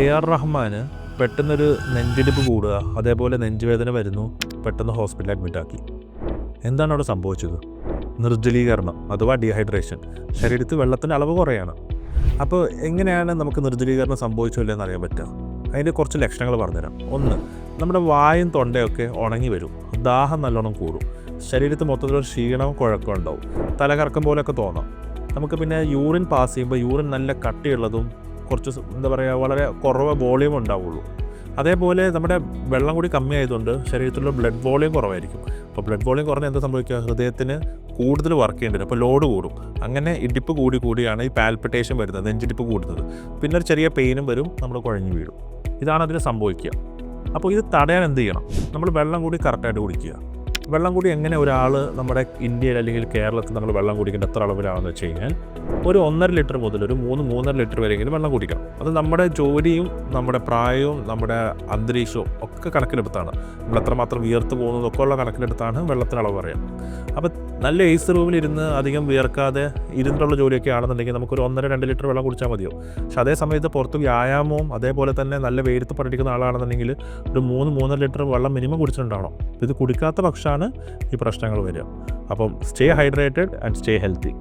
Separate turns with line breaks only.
A R റഹ്മാന് പെട്ടെന്നൊരു നെഞ്ചിടിപ്പ് കൂടുക അതേപോലെ നെഞ്ചുവേദന വരുന്നു പെട്ടെന്ന് ഹോസ്പിറ്റലിൽ അഡ്മിറ്റ് ആക്കി. എന്താണ് അവിടെ സംഭവിച്ചത്? നിർജലീകരണം അഥവാ ഡീഹൈഡ്രേഷൻ ശരീരത്തിൽ വെള്ളത്തിന്റെ അളവ് കുറയാണ്. അപ്പോൾ എങ്ങനെയാണ് നമുക്ക് നിർജലീകരണം സംഭവിച്ചോ അറിയാൻ പറ്റുക? അതിന്റെ കുറച്ച് ലക്ഷണങ്ങൾ പറഞ്ഞുതരാം. ഒന്ന് നമ്മുടെ വായും തൊണ്ടയൊക്കെ ഉണങ്ങി വരും. ദാഹം നല്ലോണം കൂടും. ശരീരത്തിൽ മൊത്തത്തിലൊരു ക്ഷീണവും കുഴക്കമുണ്ടാവും തലകറക്കം പോലെയൊക്കെ തോന്നാം. നമുക്ക് പിന്നെ യൂറിൻ പാസ് ചെയ്യുമ്പോൾ യൂറിൻ നല്ല കട്ടിയുള്ളതും കുറച്ച് എന്താ പറയുക വളരെ കുറവ് വോളിയം ഉണ്ടാവുള്ളൂ. അതേപോലെ നമ്മുടെ വെള്ളം കൂടി കമ്മിയായതുകൊണ്ട് ശരീരത്തിലുള്ള ബ്ലഡ് വോളിയം കുറവായിരിക്കും. അപ്പോൾ ബ്ലഡ് വോളിയം കുറഞ്ഞാൽ എന്താ സംഭവിക്കുക? ഹൃദയത്തിന് കൂടുതൽ വർക്ക് ചെയ്യേണ്ടി വരും അപ്പോൾ ലോഡ് കൂടും. അങ്ങനെ ഇടിപ്പ് കൂടി കൂടിയാണ് ഈ പാൽപിറ്റേഷൻ വരുന്നത് നെഞ്ചിടിപ്പ് കൂടുന്നത്. പിന്നെ ഒരു ചെറിയ പെയിനും വരും നമ്മൾ കുഴഞ്ഞു വീഴും. ഇതാണ് അതിന് സംഭവിക്കുക. അപ്പോൾ ഇത് തടയാൻ എന്ത് ചെയ്യണം? നമ്മൾ വെള്ളം കൂടി കറക്റ്റായിട്ട് കുടിക്കുക. വെള്ളം കുടി എങ്ങനെ ഒരാൾ നമ്മുടെ ഇന്ത്യയിൽ അല്ലെങ്കിൽ കേരളത്തിൽ നമ്മൾ വെള്ളം കുടിക്കേണ്ട എത്ര അളവിലാണെന്ന് വെച്ച് കഴിഞ്ഞാൽ ഒരു ഒന്നര ലിറ്റർ മുതൽ ഒരു മൂന്ന് മൂന്നര ലിറ്റർ വരെയെങ്കിലും വെള്ളം കുടിക്കണം. അത് നമ്മുടെ ജോലിയും നമ്മുടെ പ്രായവും നമ്മുടെ അന്തരീക്ഷവും ഒക്കെ കണക്കിലെടുത്താണ്. നമ്മൾ എത്രമാത്രം വിയർത്ത് പോകുന്നതൊക്കെ ഉള്ള കണക്കിലെടുത്താണ് വെള്ളത്തിന് അളവ് പറയുക. അപ്പോൾ നല്ല ഏസ് റൂമിലിരുന്ന് അധികം വിയർക്കാതെ ഇരുന്നിട്ടുള്ള ജോലിയൊക്കെ ആണെന്നുണ്ടെങ്കിൽ നമുക്കൊരു ഒന്നര രണ്ട് ലിറ്റർ വെള്ളം കുടിച്ചാൽ മതിയോ പക്ഷേ അതേ സമയത്ത് പുറത്ത് വ്യായാമവും അതേപോലെ തന്നെ നല്ല വെയിലത്ത് പഠിക്കുന്ന ആളാണെന്നുണ്ടെങ്കിൽ ഒരു മൂന്ന് മൂന്നര ലിറ്റർ വെള്ളം മിനിമം കുടിച്ചിട്ടുണ്ടാവണം. ഇത് കുടിക്കാത്ത പക്ഷമാണ് ഈ പ്രശ്നങ്ങൾ വരിക. അപ്പം stay hydrated and stay healthy